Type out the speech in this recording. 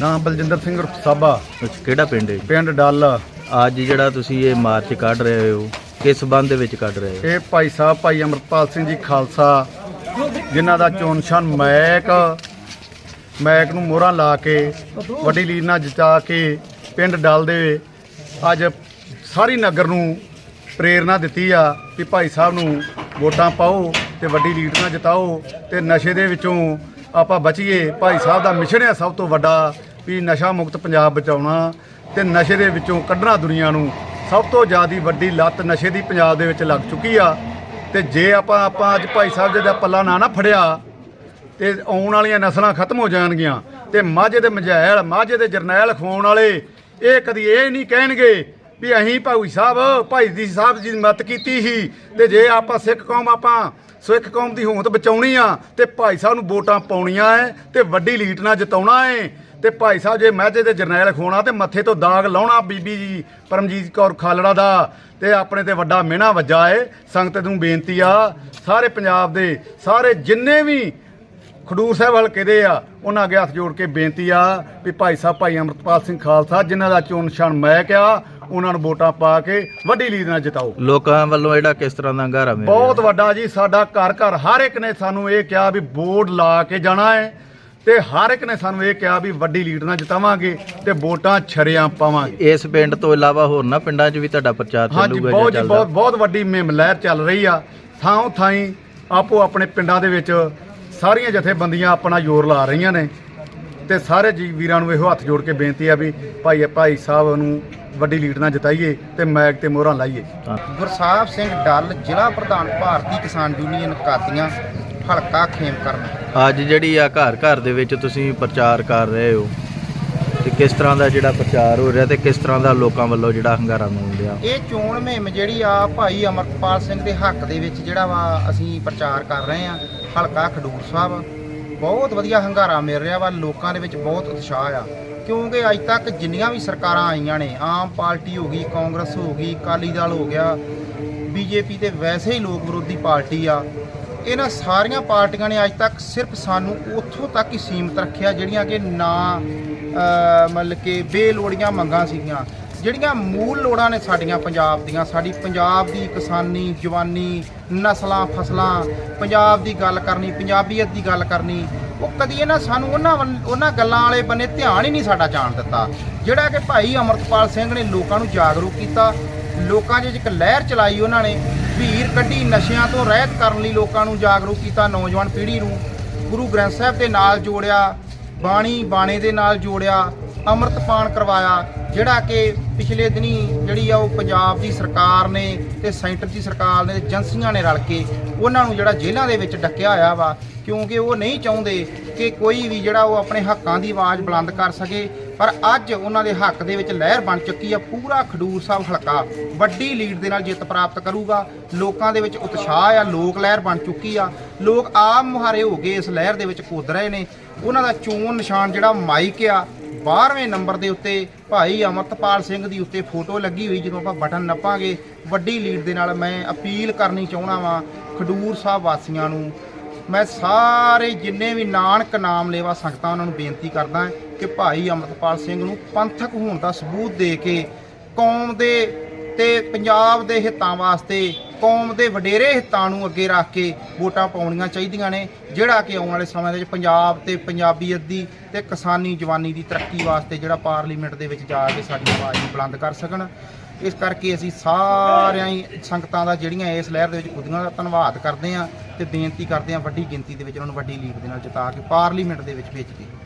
ਨਾਮ ਬਲਜਿੰਦਰ ਸਿੰਘ ਉਰਫ ਸਾਬਾ। ਅੱਛਾ ਕਿਹੜਾ ਪਿੰਡ ਹੈ? ਪਿੰਡ ਡੱਲ। ਅੱਜ ਜਿਹੜਾ ਤੁਸੀਂ ਇਹ ਮਾਰਚ ਕੱਢ ਰਹੇ ਹੋ ਕਿਸ ਸੰਬੰਧ ਦੇ ਵਿੱਚ ਕੱਢ ਰਹੇ ਹੋ? ਇਹ ਭਾਈ ਸਾਹਿਬ ਭਾਈ ਅਮਰਪਾਲ ਸਿੰਘ ਜੀ ਖਾਲਸਾ ਜਿਨ੍ਹਾਂ ਦਾ ਚੋਣ ਨਿਸ਼ਾਨ ਮੈਕ। ਮੈਕ ਨੂੰ ਮੋਹਰਾਂ ਲਾ ਕੇ ਵੱਡੀ ਲੀਡ ਨਾਲ ਜਿਤਾ ਕੇ ਪਿੰਡ ਡੱਲ ਦੇ ਅੱਜ ਸਾਰੀ ਨਗਰ ਨੂੰ ਪ੍ਰੇਰਣਾ ਦਿੱਤੀ ਆ ਕਿ ਭਾਈ ਸਾਹਿਬ ਨੂੰ ਵੋਟਾਂ ਪਾਓ ਤੇ ਵੱਡੀ ਲੀਡ ਨਾਲ ਜਿਤਾਓ ਤੇ ਨਸ਼ੇ ਦੇ ਵਿੱਚੋਂ ਆਪਾਂ ਬਚੀਏ। ਭਾਈ ਸਾਹਿਬ ਦਾ ਮਿਸ਼ਨ ਹੈ ਸਭ ਤੋਂ ਵੱਡਾ ਵੀ ਨਸ਼ਾ ਮੁਕਤ ਪੰਜਾਬ ਬਚਾਉਣਾ ਤੇ ਨਸ਼ੇ ਦੇ ਵਿੱਚੋਂ ਕੱਢਣਾ ਦੁਨੀਆ ਨੂੰ। ਸਭ ਤੋਂ ਜ਼ਿਆਦਾ ਵੱਡੀ ਲੱਤ ਨਸ਼ੇ ਦੀ ਪੰਜਾਬ ਦੇ ਵਿੱਚ ਲੱਗ ਚੁੱਕੀ ਆ। ਤੇ ਜੇ ਆਪਾਂ ਆਪਾਂ ਅੱਜ ਭਾਈ ਸਾਹਿਬ ਜੀ ਦਾ ਪੱਲਾ ਨਾ ਨਾ ਫੜਿਆ, ਤੇ ਆਉਣ ਵਾਲੀਆਂ ਨਸਲਾਂ ਖਤਮ ਹੋ ਜਾਣਗੀਆਂ। ਤੇ ਮਾਝੇ ਦੇ ਮਝੈਲ ਮਾਝੇ ਦੇ ਜਰਨੈਲ ਖਵਾਉਣ ਵਾਲੇ, ਇਹ ਕਦੀ ਇਹ ਨਹੀਂ ਕਹਿਣਗੇ ਵੀ ਅਸੀਂ ਭਾਈ ਸਾਹਿਬ, ਭਾਈ ਦੀ ਸਾਹਿਬ ਜੀ ਦੀ ਮਦਦ ਕੀਤੀ ਸੀ। ਤੇ ਜੇ ਆਪਾਂ ਸਿੱਖ ਕੌਮ, ਆਪਾਂ ਸਿੱਖ ਕੌਮ ਦੀ ਹੋਂਦ ਬਚਾਉਣੀ ਆ, ਤੇ ਭਾਈ ਸਾਹਿਬ ਨੂੰ ਵੋਟਾਂ ਪਾਉਣੀਆਂ ਐ, ਤੇ ਵੱਡੀ ਲੀਡ ਨਾਲ ਜਿਤਾਉਣਾ ਐ। ਤੇ ਭਾਈ ਸਾਹਿਬ ਜੇ ਮਹਿਜੇ ਦੇ ਜਰਨੈਲ ਖਵਾਉਣਾ ਤੇ ਮੱਥੇ ਤੋਂ ਦਾਗ ਲਾਉਣਾ ਬੀਬੀ ਜੀ, ਪਰਮਜੀਤ ਕੌਰ ਖਾਲੜਾ ਦਾ, ਤੇ ਆਪਣੇ ਤੇ ਵੱਡਾ ਮਿਹਣਾ ਵੱਜਾ ਏ। ਸੰਗਤ ਨੂੰ ਬੇਨਤੀ ਆ, ਸਾਰੇ ਪੰਜਾਬ ਦੇ, ਸਾਰੇ ਜਿੰਨੇ ਵੀ ਖਡੂਰ ਸਾਹਿਬ ਹਲਕੇ ਦੇ ਆ, ਉਹਨਾਂ ਅੱਗੇ ਹੱਥ ਜੋੜ ਕੇ ਬੇਨਤੀ ਆ, ਵੀ ਭਾਈ ਸਾਹਿਬ, ਭਾਈ ਅਮਰਤਪਾਲ ਸਿੰਘ ਖਾਲਸਾ, ਜਿਨ੍ਹਾਂ ਦਾ ਚੋਣ ਨਿਸ਼ਾਨ ਮੈਂ ਕਿਹਾ ਉਹਨਾਂ ਨੂੰ ਵੋਟਾਂ ਪਾ ਕੇ ਵੱਡੀ ਲੀਡ ਨਾਲ ਜਿਤਾਓ। ਲੋਕਾਂ ਵੱਲੋਂ ਜਿਹੜਾ ਕਿਸ ਤਰ੍ਹਾਂ ਦਾ ਹੰਗਾਰਾ ਮਿਲ ਰਿਹਾ ਬਹੁਤ ਵੱਡਾ ਜੀ ਸਾਡਾ ਘਰ ਘਰ ਹਰ ਇੱਕ ਨੇ ਸਾਨੂੰ ਇਹ ਕਿਹਾ ਵੀ ਬੋਰਡ ਲਾ ਕੇ ਜਾਣਾ ਹੈ ਤੇ ਹਰ ਇੱਕ ਨੇ ਸਾਨੂੰ ਇਹ ਕਿਹਾ ਵੀ ਵੱਡੀ ਲੀਡ ਨਾਲ ਜਿਤਾਵਾਂਗੇ ਤੇ ਵੋਟਾਂ ਛਰਿਆਂ ਪਾਵਾਂਗੇ। ਇਸ ਪਿੰਡ ਤੋਂ ਇਲਾਵਾ ਹੋਰ ਨਾ ਪਿੰਡਾਂ 'ਚ ਵੀ ਤੁਹਾਡਾ ਪ੍ਰਚਾਰ ਹਾਂਜੀ ਚੱਲੂਗਾ ਬਹੁਤ ਜਾਂ ਬਹੁਤ ਬਹੁਤ ਵੱਡੀ ਮੁਹਿੰਮ ਲਹਿਰ ਚੱਲ ਰਹੀ ਆ। ਥਾਂ ਥਾਈ ਆਪੋ ਆਪਣੇ ਪਿੰਡਾਂ ਦੇ ਵਿੱਚ ਸਾਰੀਆਂ ਜਥੇਬੰਦੀਆਂ ਆਪਣਾ ਜ਼ੋਰ ਲਾ ਰਹੀਆਂ ਨੇ। ਤੇ ਸਾਰੇ ਜੀ ਵੀਰਾਂ ਨੂੰ ਇਹੋ ਹੱਥ ਜੋੜ ਕੇ ਬੇਨਤੀ ਆ ਵੀ ਭਾਈ ਭਾਈ ਸਾਹਿਬ ਨੂੰ ਵੱਡੀ ਲੀਡ ਨਾਲ ਜਿਤਾਈਏ ਤੇ ਮੈਗ ਤੇ ਮੋਹਰਾਂ ਲਾਈਏ। ਗੁਰਸਾਹਿਬ ਸਿੰਘ ਡੱਲ ਜ਼ਿਲ੍ਹਾ ਪ੍ਰਧਾਨ ਭਾਰਤੀ ਕਿਸਾਨ ਯੂਨੀਅਨ ਕਾਦੀਆਂ ਹਲਕਾ ਖੇਮਕਰਨ। ਅੱਜ ਜਿਹੜੀ ਆ ਘਰ ਘਰ ਦੇ ਵਿੱਚ ਤੁਸੀਂ ਪ੍ਰਚਾਰ ਕਰ ਰਹੇ ਹੋ ਤੇ ਕਿਸ ਤਰ੍ਹਾਂ ਦਾ ਜਿਹੜਾ ਪ੍ਰਚਾਰ ਹੋ ਰਿਹਾ ਤੇ ਕਿਸ ਤਰ੍ਹਾਂ ਦਾ ਲੋਕਾਂ ਵੱਲੋਂ ਜਿਹੜਾ ਹੰਗਾਰਾ ਮਿਲ ਰਿਹਾ ਇਹ ਚੋਣ ਮੁਹਿੰਮ ਜਿਹੜੀ ਆ ਭਾਈ ਅਮਰਪਾਲ ਸਿੰਘ ਦੇ ਹੱਕ ਦੇ ਵਿੱਚ ਜਿਹੜਾ ਵਾ ਅਸੀਂ ਪ੍ਰਚਾਰ ਕਰ ਰਹੇ ਆ ਹਲਕਾ ਖਡੂਰ ਸਾਹਿਬ। ਬਹੁਤ ਵਧੀਆ ਹੰਗਾਰਾ ਮਿਲ ਰਿਹਾ ਵਾ, ਲੋਕਾਂ ਦੇ ਵਿੱਚ ਬਹੁਤ ਉਤਸ਼ਾਹ ਆ। ਕਿਉਂਕਿ ਅੱਜ ਤੱਕ ਜਿੰਨੀਆਂ ਵੀ ਸਰਕਾਰਾਂ ਆਈਆਂ ਨੇ, ਆਮ ਪਾਰਟੀ ਹੋ ਗਈ, ਕਾਂਗਰਸ ਹੋ ਗਈ, ਅਕਾਲੀ ਦਲ ਹੋ ਗਿਆ, ਬੀਜੇਪੀ ਤੇ ਵੈਸੇ ਹੀ ਲੋਕ ਵਿਰੋਧੀ ਪਾਰਟੀ ਆ, ਇਹਨਾਂ ਸਾਰੀਆਂ ਪਾਰਟੀਆਂ ਨੇ ਅੱਜ ਤੱਕ ਸਿਰਫ ਸਾਨੂੰ ਉੱਥੋਂ ਤੱਕ ਹੀ ਸੀਮਤ ਰੱਖਿਆ, ਜਿਹੜੀਆਂ ਕਿ ਨਾ ਮਤਲਬ ਕਿ ਬੇਲੋੜੀਆਂ ਮੰਗਾਂ ਸੀਗੀਆਂ। ਜਿਹੜੀਆਂ ਮੂਲ ਲੋੜਾਂ ਨੇ ਸਾਡੀਆਂ ਪੰਜਾਬ ਦੀਆਂ, ਸਾਡੀ ਪੰਜਾਬ ਦੀ ਕਿਸਾਨੀ, ਜਵਾਨੀ, ਨਸਲਾਂ, ਫਸਲਾਂ, ਪੰਜਾਬ ਦੀ ਗੱਲ ਕਰਨੀ, ਪੰਜਾਬੀਅਤ ਦੀ ਗੱਲ ਕਰਨੀ, ਉਹ ਕਦੀ ਇਹਨਾਂ ਸਾਨੂੰ ਉਹਨਾਂ ਵੱਲ- ਉਹਨਾਂ ਗੱਲਾਂ ਵਾਲੇ ਬੰਨੇ ਧਿਆਨ ਹੀ ਨਹੀਂ ਸਾਡਾ ਜਾਣ ਦਿੱਤਾ। ਜਿਹੜਾ ਕਿ ਭਾਈ ਅਮਰਤਪਾਲ ਸਿੰਘ ਨੇ ਲੋਕਾਂ ਨੂੰ ਜਾਗਰੂਕ ਕੀਤਾ, ਲੋਕਾਂ 'ਚ ਇੱਕ ਲਹਿਰ ਚਲਾਈ ਉਹਨਾਂ ਨੇ, ਭੀੜ ਕੱਢੀ, ਨਸ਼ਿਆਂ ਤੋਂ ਰਹਿਤ ਕਰਨ ਲਈ ਲੋਕਾਂ ਨੂੰ ਜਾਗਰੂਕ ਕੀਤਾ, ਨੌਜਵਾਨ ਪੀੜ੍ਹੀ ਨੂੰ ਗੁਰੂ ਗ੍ਰੰਥ ਸਾਹਿਬ ਦੇ ਨਾਲ ਜੋੜਿਆ, ਬਾਣੀ ਬਾਣੇ ਦੇ ਨਾਲ ਜੋੜਿਆ ਅੰਮ੍ਰਿਤਪਾਨ ਕਰਵਾਇਆ, ਜਿਹੜਾ ਕਿ ਪਿਛਲੇ ਦਿਨੀ ਜਿਹੜੀ ਆ ਉਹ ਪੰਜਾਬ ਦੀ ਸਰਕਾਰ ਨੇ ਤੇ ਸੈਂਟਰ ਦੀ ਸਰਕਾਰ ਨੇ, ਏਜੰਸੀਆਂ ਨੇ ਰਲ ਕੇ ਉਹਨਾਂ ਨੂੰ ਜਿਹੜਾ ਜੇਲ੍ਹਾਂ ਦੇ ਵਿੱਚ ਡੱਕਿਆ ਹੋਇਆ ਵਾ, ਕਿਉਂਕਿ ਉਹ ਨਹੀਂ ਚਾਹੁੰਦੇ ਕਿ ਕੋਈ ਵੀ ਜਿਹੜਾ ਉਹ ਆਪਣੇ ਹੱਕਾਂ ਦੀ ਆਵਾਜ਼ ਬੁਲੰਦ ਕਰ ਸਕੇ, ਪਰ ਅੱਜ ਉਹਨਾਂ ਦੇ ਹੱਕ ਦੇ ਵਿੱਚ ਲਹਿਰ ਬਣ ਚੁੱਕੀ ਆ, ਪੂਰਾ ਖਡੂਰ ਸਾਹਿਬ ਹਲਕਾ ਵੱਡੀ ਲੀਡ ਦੇ ਨਾਲ ਜਿੱਤ ਪ੍ਰਾਪਤ ਕਰੂਗਾ। ਲੋਕਾਂ ਦੇ ਵਿੱਚ ਉਤਸ਼ਾਹ ਆ, ਲੋਕ ਲਹਿਰ ਬਣ ਚੁੱਕੀ ਆ, ਲੋਕ ਆਪ ਮੁਹਾਰੇ ਹੋ ਗਏ ਇਸ ਲਹਿਰ ਦੇ ਵਿੱਚ ਕੁੱਦ ਰਹੇ ਨੇ। ਉਹਨਾਂ ਦਾ ਚੋਣ ਨਿਸ਼ਾਨ ਜਿਹੜਾ ਮਾਈਕ ਆ 12ਵੇਂ ਨੰਬਰ ਦੇ ਉੱਤੇ ਭਾਈ ਅਮਰਤਪਾਲ ਸਿੰਘ ਦੀ ਉੱਤੇ ਫੋਟੋ ਲੱਗੀ ਹੋਈ, ਜਦੋਂ ਆਪਾਂ ਬਟਨ ਨੱਪਾਂਗੇ, ਵੱਡੀ ਲੀਡ ਦੇ ਨਾਲ ਮੈਂ ਅਪੀਲ ਕਰਨੀ ਚਾਹੁੰਦਾ ਵਾਂ ਖਡੂਰ ਸਾਹਿਬ ਵਾਸੀਆਂ ਨੂੰ। ਮੈਂ ਸਾਰੇ ਜਿੰਨੇ ਵੀ ਨਾਨਕ ਨਾਮ ਲੇਵਾ ਸੰਗਤਾਂ, ਉਹਨਾਂ ਨੂੰ ਬੇਨਤੀ ਕਰਦਾ ਕਿ ਭਾਈ ਅਮਰਤਪਾਲ ਸਿੰਘ ਨੂੰ ਪੰਥਕ ਹੋਣ ਦਾ ਸਬੂਤ ਦੇ ਕੇ ਕੌਮ ਦੇ ਤੇ ਪੰਜਾਬ ਦੇ ਹਿੱਤਾਂ ਵਾਸਤੇ ਕੌਮ ਦੇ ਵਡੇਰੇ ਹਿੱਤਾਂ ਨੂੰ ਅੱਗੇ ਰੱਖ ਕੇ ਵੋਟਾਂ ਪਾਉਣੀਆਂ ਚਾਹੀਦੀਆਂ ਨੇ, ਜਿਹੜਾ ਕਿ ਆਉਣ ਵਾਲੇ ਸਮੇਂ ਦੇ ਵਿੱਚ ਪੰਜਾਬ ਤੇ ਪੰਜਾਬੀਅਤ ਦੀ ਤੇ ਕਿਸਾਨੀ ਜਵਾਨੀ ਦੀ ਤਰੱਕੀ ਵਾਸਤੇ ਜਿਹੜਾ ਪਾਰਲੀਮੈਂਟ ਦੇ ਵਿੱਚ ਜਾ ਕੇ ਸਾਡੀ ਆਵਾਜ਼ ਨੂੰ ਬੁਲੰਦ ਕਰ ਸਕਣ। ਇਸ ਕਰਕੇ ਅਸੀਂ ਸਾਰਿਆਂ ਹੀ ਸੰਗਤਾਂ ਦਾ ਜਿਹੜੀਆਂ ਇਸ ਲਹਿਰ ਦੇ ਵਿੱਚ ਖੁਦੀਆਂ ਦਾ ਧੰਨਵਾਦ ਕਰਦੇ ਹਾਂ ਤੇ ਬੇਨਤੀ ਕਰਦੇ ਹਾਂ ਵੱਡੀ ਗਿਣਤੀ ਦੇ ਵਿੱਚ ਉਹਨਾਂ ਨੂੰ ਵੱਡੀ ਲੀਡ ਦੇ ਨਾਲ ਜਿਤਾ ਕੇ ਪਾਰਲੀਮੈਂਟ ਦੇ ਵਿੱਚ ਭੇਜ ਕੇ